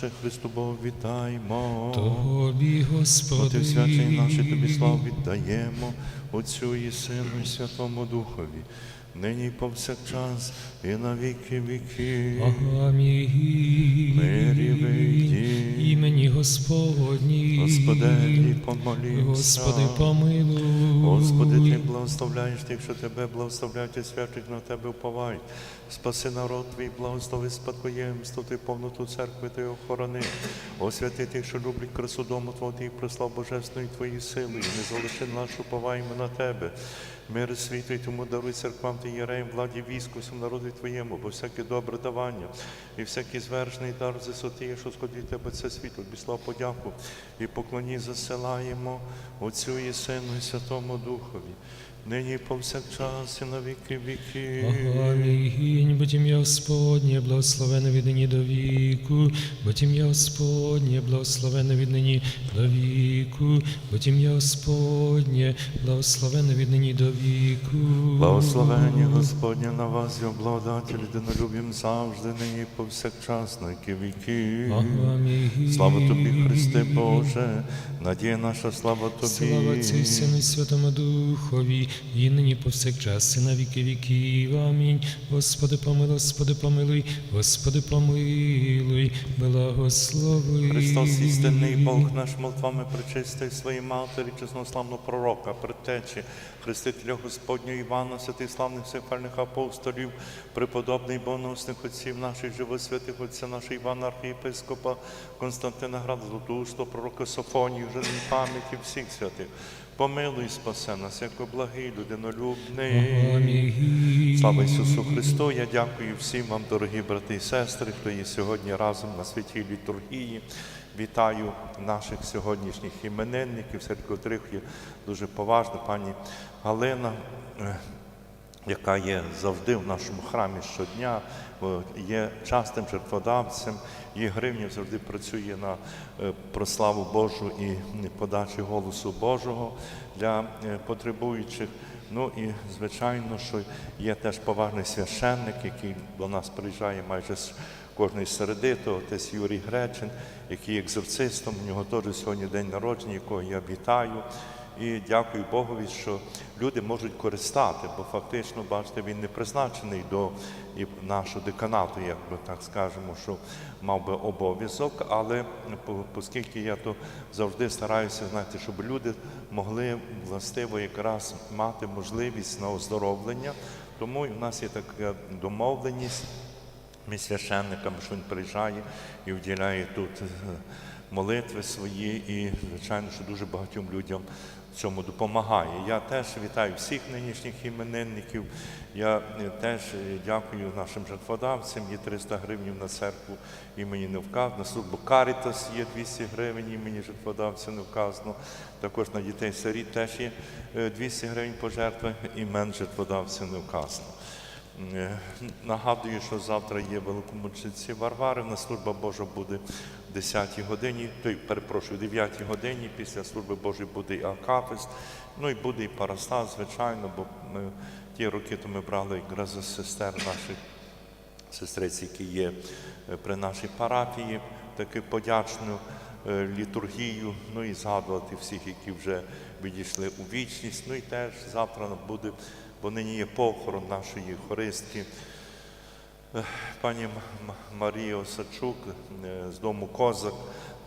Христу Богу вітаймо. Тобі, Господи, Отець святий наші тобі славу віддаємо, Отцю і Сину, і Святому Духові, нині і повсякчас, і на віки віки. Амінь. Мирі вийдіть. Імені Господні. Господи, помолімся. Господи, помилуй. Господи, Ти благословляєш тих, що Тебе благословляють, і святих на Тебе уповають. Спаси народ Твій, благослови спадкоємство, Ти повноту церкви Ти охорони. Освяти тих, що люблять красу дому Твого, Ти прослав Божественної Твої сили, і не залиши нашу уповаємо на Тебе. Мир світу, і тому даруй церквам Ти єреям, владі війську, народу Твоєму, бо всяке добре давання і всякий звершений дар з висоти, що сходить Тебе це світло, тобі подяку і поклоні засилаємо Отцю і Сину і Святому Духові, нині повсякчас і на віки віки. Амінь. Будь ім'я Господнє, благословене від нині до віку. Будь ім'я Господнє, благословене від нині до віку. Будь ім'я Господнє, благословене від нині до віку. Благословення Господня на вас, і обладатель, людинолюбім завжди, нині повсякчас, на віки віки. Амінь. Слава тобі, Христе Боже, надія наша, слава тобі. Слава Отцю Сину Святому Духові, і нині повсякчас, і на віки віків. Амінь. Господи, помилуй, Господи, помилуй, Господи, помилуй, благослови. Христос істинний Бог наш молитвами причистий своїй матері, чеснославного пророка, предтечі, хрестителя Господнього Івана, святих славних всехвальних апостолів, преподобний боносних отців наших живосвятих отця нашого Івана архієпископа Константина Града, Златоустого, пророка Софонію, вже пам'яті всіх святих. Помилуй, спасе нас, як благий, людинолюбний. Амінь. Слава Ісусу Христу! Я дякую всім вам, дорогі брати і сестри, хто є сьогодні разом на святій літургії. Вітаю наших сьогоднішніх іменинників, серед котрих є дуже поважна пані Галина, яка є завжди в нашому храмі щодня, є частим жертводавцем, її гривня завжди працює на е, прославу Божу і подачі голосу Божого для е, потребуючих. Ну і звичайно, що є теж поважний священник, який до нас приїжджає майже з кожної середи, то отець Юрій Гречин, який екзорцистом. У нього теж сьогодні день народження, якого я вітаю. І дякую Богові, що люди можуть користати, бо фактично, бачите, він не призначений до нашого деканату, як би так скажемо, що мав би обов'язок, але оскільки я то завжди стараюся, знаєте, щоб люди могли властиво якраз мати можливість на оздоровлення, тому в нас є така домовленість між священниками, що він приїжджає і вділяє тут е, молитви свої, і, звичайно, що дуже багатьом людям цьому допомагає. Я теж вітаю всіх нинішніх іменинників. Я е, теж е, дякую нашим жертводавцям. Є 300 гривень на церкву імені не вказано. На службу Карітас є 200 гривень імені жертводавця не вказано. Також на дітей сиріт теж є е, 200 гривень пожертви, імен жертводавця не вказано. Е, Нагадую, що завтра є великомучениці Варварина. Служба Божа буде в 10 годині, той, перепрошую, 9 годині. Після служби Божої буде і Акафист, ну і буде і Парастас, звичайно, бо ми ті роки то ми брали якраз за сестер наших сестриць, які є е, при нашій парафії, таку подячну е, літургію, ну і згадувати всіх, які вже відійшли у вічність. Ну і теж завтра буде, бо нині є похорон нашої хористки. Е, Пані Марія Осадчук е, з дому Козак,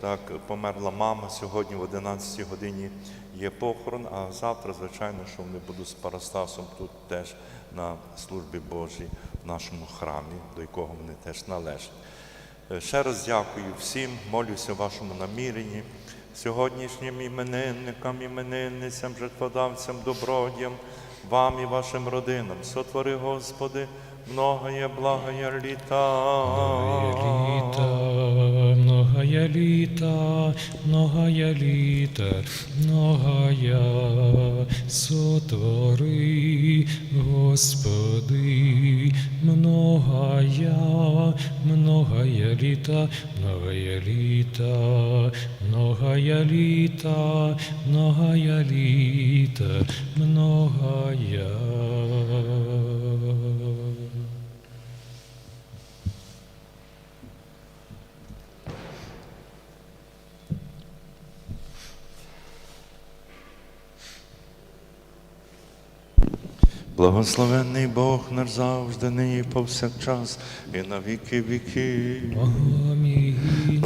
так, померла мама. Сьогодні в 11 годині є похорон, а завтра, звичайно, що вони будуть з Парастасом тут теж на службі Божій в нашому храмі, до якого вони теж належать. Е, Ще раз дякую всім, молюся вашому наміренні, сьогоднішнім іменинникам, іменинницям, жертводавцям, добродіям, вам і вашим родинам. Сотвори, Господи, многое благое літа. Многая літа, многая літа, многая сотвори, Господи, многая, многое літа, многое літа, многое літа, многое літа, многая. Благословенний Бог наш завжди, нині повсякчас, і на віки віки. Амінь.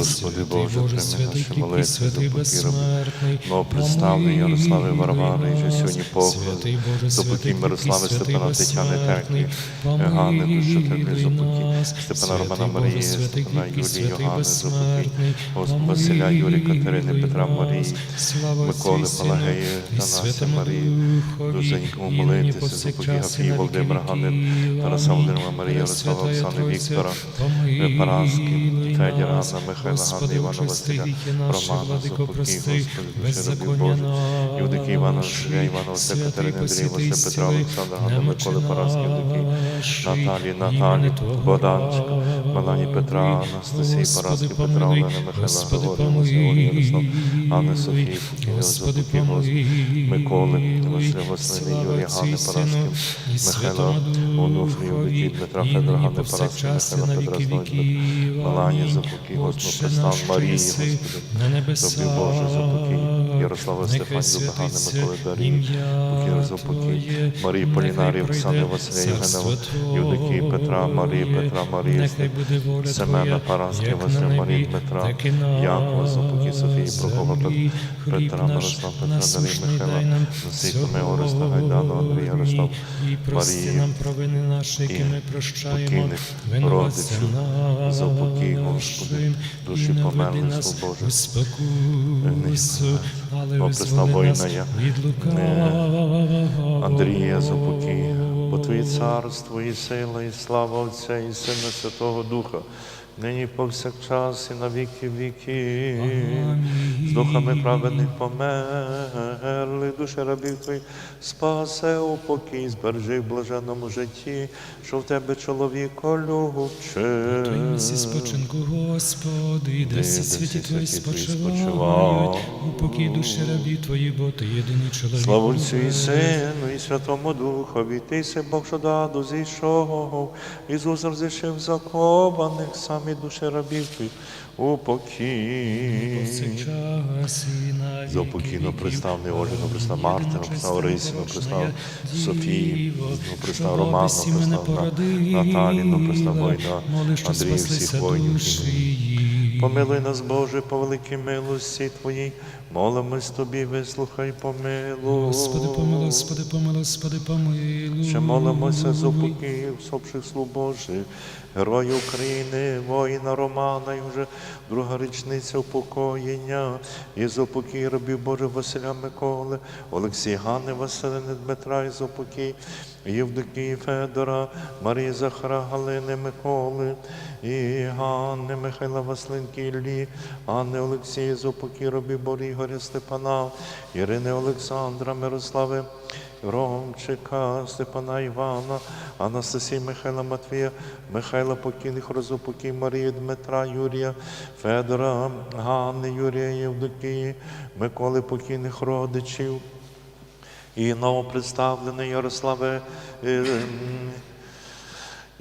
Господи Боже, прийми наші молитви, святий допоки безсмертний. Но представний Ярослави Варвари, же помилуй сьогодні допоки святий Мирослави, Степана, Тетяни. Терки, Ганни, Душотепи, Помилуй Зопуки. Степана Романа Марії, Степана Юлії, Йоганни, Зопуки. Господи, Василя, Юрія, Катерини, Петра. Марії, Миколи, Палагеї, Танаса, Марії, Духові, дуже нікому молитися, Зопуки, Гафії, Володимира, Ганни. Тараса. Володимира, Марії, Ярослава, Оксани, Віктора, Параски, Федір. Анна, Михайла, Господи, Василя, віки наші, владико, прости, беззаконня Божих, Юдики, Івана, Василя, Івана, святий Катерини, Андрія, Петра, Олександра, Ганна, Миколи, Параски, Юдики, Наталі, Наталі, Богданчика. Малані Петра, Анастасії, Параски, Петра, Олени, Михайла, Григорія, Василія, Ярослав, Анни, Софії, Господи, Господи, Миколи, Василя, Василини, Юрія, Ганни, Параски, Михайла, Онуфрію, Дмитра, Федора, Ганни, Параски, Михайла, Петра, віків. Малані, Амінь. Господи, Пристав, наш, Марії, Господи, на небесах, Тобі, Боже, запуки, Ярослава, нехай Стефан, Юбагани, святиться Миколи, Дарії, ім'я Покір, Марії, Полінарі, Оксани, Василя, царство Юдики, Петра, Марії, Петра, Марії, Семена, Параски, Василя, Марії, Дмитра, на Якова, Запуки, Софії, Прокопа, Петра, Мирослав, Петра, Дарії, Михайла, нам Насипами, Ореста, Гайдану, Андрія, Ярослав, Марії, і покійних родичів, за упокій, Господи, душі померлих, веди нас Лукавого. Андрія, Запуки, бо Твоє царство і сила, і слава Отця, і Сина Святого Духа, нині повсякчас і на віки віки. З духами праведних померли, душі рабів Твоїх, спасе упокій, збережи в блаженному житті, що в Тебе чоловіко любче. Твої місці спочинку, Господи, і Де всі святі Твої спочивають, спочивають. у покій душі рабі Твої, бо Ти єдиний чоловік. Слава Отцю і Сину, і Святому Духові, Ти си Бог, що даду зійшов, Ісус розрішив закованих, самі душе рабів Твоїх, упокій. і За покійно віків. приставний Ольгу, пристав Мартину, пристав Орисіну, пристав Софії, ну, пристав Роману, пристав Наталіну, пристав Война, Андрію, всіх воїнів. Помилуй нас, Боже, по великій милості Твоїй, молимось Тобі, вислухай, помилуй. Господи, помилуй, Господи, помилуй, Господи, помилуй. Ще молимося за упокій всопших слуг Божих, героя України, воїна Романа, і вже друга річниця упокоєння, і за упокій рабів Божих Василя Миколи, Олексія Ганни, Василини Дмитра, і за упокій Євдокії Федора, Марії Захара, Галини Миколи, і Ганни, Михайла Васлинки, Іллі, Анни Олексії, за упокій рабів Божих Ігоря Степана, Ірини Олександра, Мирослави, Ромчика, Степана Івана, Анастасії Михайла Матвія, Михайла Покійних Розопокій, Марії Дмитра, Юрія, Федора, Ганни, Юрія Євдокії, Миколи Покійних родичів і новопредставлений Ярославе.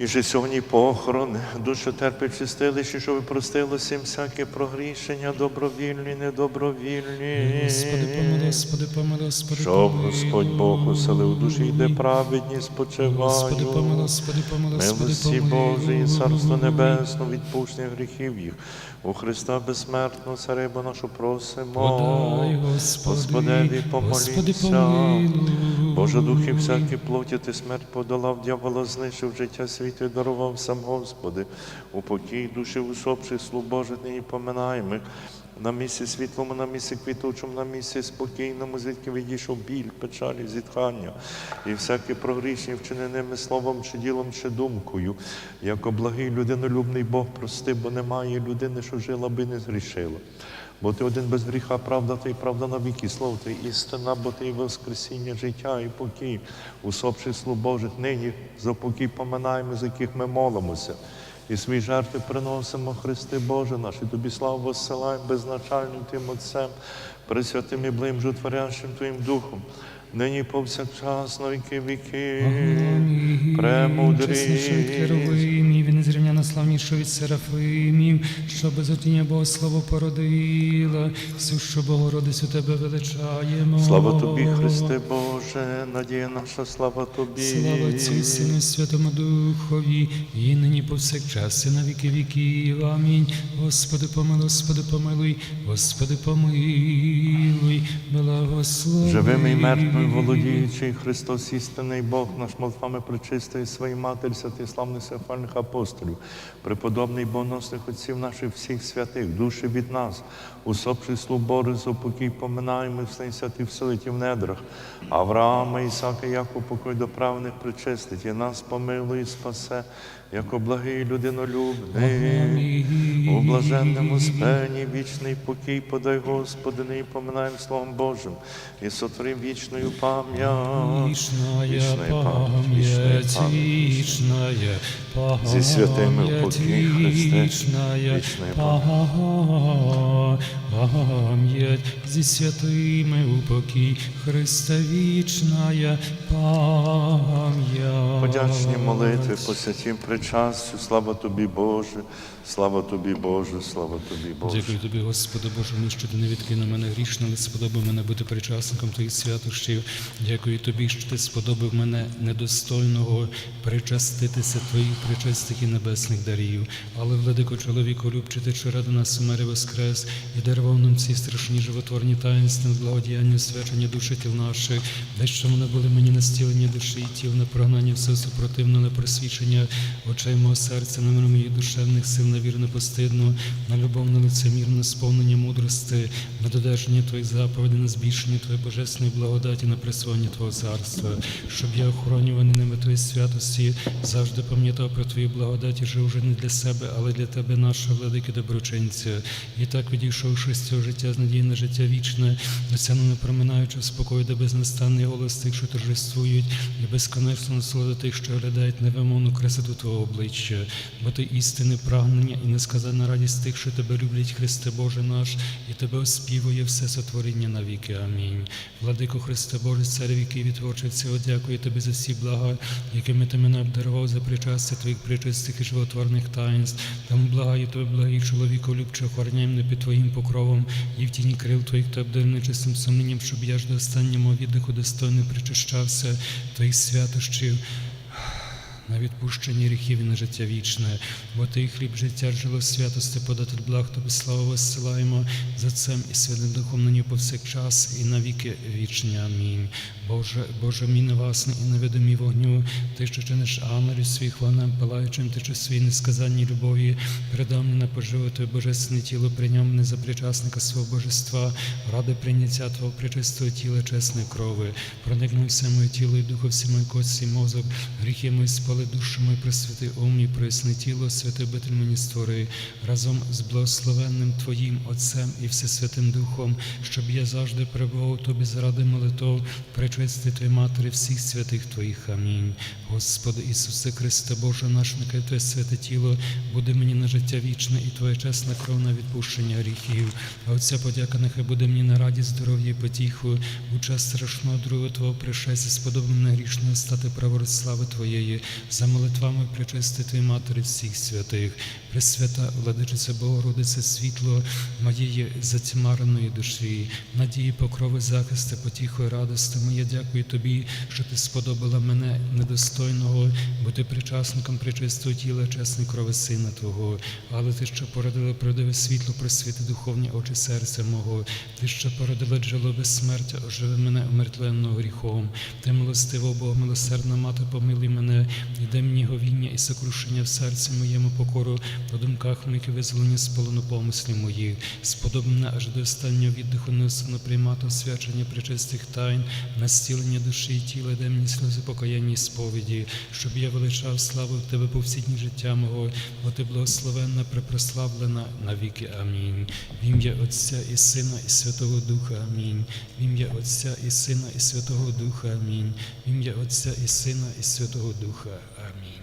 І же сьогодні похорон, душу терпить чистилище, що ви простили всім всяке прогрішення, добровільні, недобровільні. Господи, помилуй, Господи, помилуй, Господи, Щоб. Господь Бог уселив душі, йде праведні спочивають. Господи, помилуй, Господи, помилуй, Господи, Милості Божої, Божі, і Царство Небесне, відпущення гріхів їх. У Христа безсмертного царибу нашу просимо. Подай, Господи, Господеві Господи, помоліться. помилуй. Боже, духи всякі плоті, ти смерть подолав, дьявола знищив життя світу і дарував сам Господи. У покій душі усопших слуг Божих нині поминаємо. На місці світлому, на місці квітучому, на місці спокійному, звідки відійшов біль, печалі, зітхання і всяке прогрішення вчиненими словом чи ділом, чи думкою. Як благий людинолюбний Бог прости, бо немає людини, що жила би не згрішила. Бо ти один без гріха, правда, ти правда на віки, слово ти істина, бо ти воскресіння, життя і покій, усопших слуг Божих, нині за покій поминаємо, з яких ми молимося. І свої жертви приносимо, Христи Боже наш, і тобі славу воссилаємо безначальним Тим Отцем, пресвятим і блим жутворящим Твоїм Духом, нині повсякчас на віки віки. Премудрі. Зрівняно славнішу від Серафимів, що безотіння Богослово породила, всю, що Богородицю тебе величаємо. Слава тобі, Христе Боже, надія наша, слава тобі. Слава і Сину Святому Духові, і нині повсякчас, і на віки віків. Амінь. Господи, помилуй, Господи, помилуй, Господи, помилуй, благослови. Живими і мертвими, володіючий Христос, істинний Бог, наш молитвами причистої своїй матері, святих славних сефальних апостолів, преподобний боносних отців наших всіх святих, душі від нас, усопший слуг за покій поминаємо, всі святих вселитів в недрах, Авраама, Ісака, Яку покой до правних причистить, і нас помилуй і спасе, як благий людинолюбний. У блаженному спенні вічний покій подай, Господи, не поминаємо Словом Божим, і сотворим вічною пам'ять. Вічная пам'ять, пам'ять. Зі святими покій, Христе, вічная пам'ять, зі святими у покій, Христа вічная пам'ять. Подячні молитви по святім причастю, слава тобі, Боже, слава тобі, Боже, слава тобі, Боже. Дякую тобі, Господи Боже, мій, що ти не відкинув мене грішно, але сподобав мене бути причасником твоїх святощів. Дякую тобі, що ти сподобав мене недостойного причаститися твоїх причастих і небесних дарів. Але, владико чоловіку, любчити, що ради нас умери воскрес, і дарував нам ці страшні животворні таїнства, благодіяння, свячення душі тіл наших, де що вони були мені на стілення душі і тіл, на прогнання все супротивно, на просвічення очей мого серця, на мир моїх душевних сил, на вірне постидну, на любов, на лицемір, на сповнення мудрости, на додержання Твоїх заповідей, на збільшення Твоєї божественної благодаті, на присвоєння Твого царства, щоб я охоронюваний ними Твої святості, завжди пам'ятав про Твою благодаті, жив уже не для себе, але для Тебе, нашого владики доброчинця. І так, відійшовши з цього життя з надії на життя вічне, досягну не проминаючи спокою, де безнастанний голос тих, що торжествують, і безконечно насолода тих, що оглядають невимовну красоту Твого обличчя, бо ти істини прагнення і несказана радість тих, що тебе люблять, Христе Боже наш, і тебе оспівує все сотворіння навіки. Амінь. Владико Христе Боже, цар віки відтворчий всього, дякую тобі за всі блага, якими ти мене обдарував за причастя твоїх причистих і животворних таїнств. Тому благаю тебе, благий чоловіку, любче, охороняй мене під твоїм покровом і в тіні крил твоїх та обдарений чистим сумлінням, щоб я ж до останнього віддиху достойно причащався твоїх святощів на відпущення гріхів і на життя вічне, бо ти хліб життя, жило святости, подати благ тобі славу висилаємо за цим і святим духом нині повсякчас і навіки вічні. Амінь. Боже, Боже, мій невасний і невидимий вогню, ти, що чиниш ангелів своїх вогнем палаючим, ти чи свої несказанні любові, передав мені на поживу Твоє божественне тіло, прийняв мене за причасника свого божества, ради прийняття Твого причистого тіла, чесної крови, проникнув все моє тіло і духу, всі мої кості, мозок, гріхи мої спали душу мою, присвяти ум мій, проясни тіло, святий обитель мені створи, разом з благословенним Твоїм Отцем і Всесвятим Духом, щоб я завжди перебував Тобі заради молитов, причисти Твої Матері, всіх святих Твоїх. Амінь. Господи Ісусе Христе, Боже наш, нехай Твоє святе тіло буде мені на життя вічне і Твоя чесна кров на відпущення гріхів. А оця подяка нехай буде мені на радість, здоров'я і потіху, у час страшного другого Твого пришестя, сподобав мене грішного стати праворуч слави Твоєї, за молитвами причисти Твої Матері всіх святих, Пресвята владичиця Богородице, світло моєї затьмареної душі, надії, покрови, захисти, потіху і радости. Моє дякую Тобі, що Ти сподобала мене недостойного, бути причасником причистого тіла, чесної крови Сина Твого, але Ти, що породила правдиве світло, просвіти духовні очі серця мого, Ти, що породила джерело безсмертя, оживи мене умертвленого гріхом. Ти милостиво, Бог, милосердна мати, помилуй мене, і дай мені говіння і сокрушення в серці моєму покору, по думках моїх і визволення з полону помислів моїх. Сподоб мене аж до останнього віддиху неосильно приймати освячення причистих тайн, на зцілення душі і тіла, дай мені сльози покаяння і сповіді, щоб я величав славу в Тебе по життя мого, бо Ти благословенна, препрославлена навіки. Амінь. В ім'я Отця і Сина, і Святого Духа. Амінь. В ім'я Отця і Сина, і Святого Духа. Амінь. В ім'я Отця і Сина, і Святого Духа. Амінь.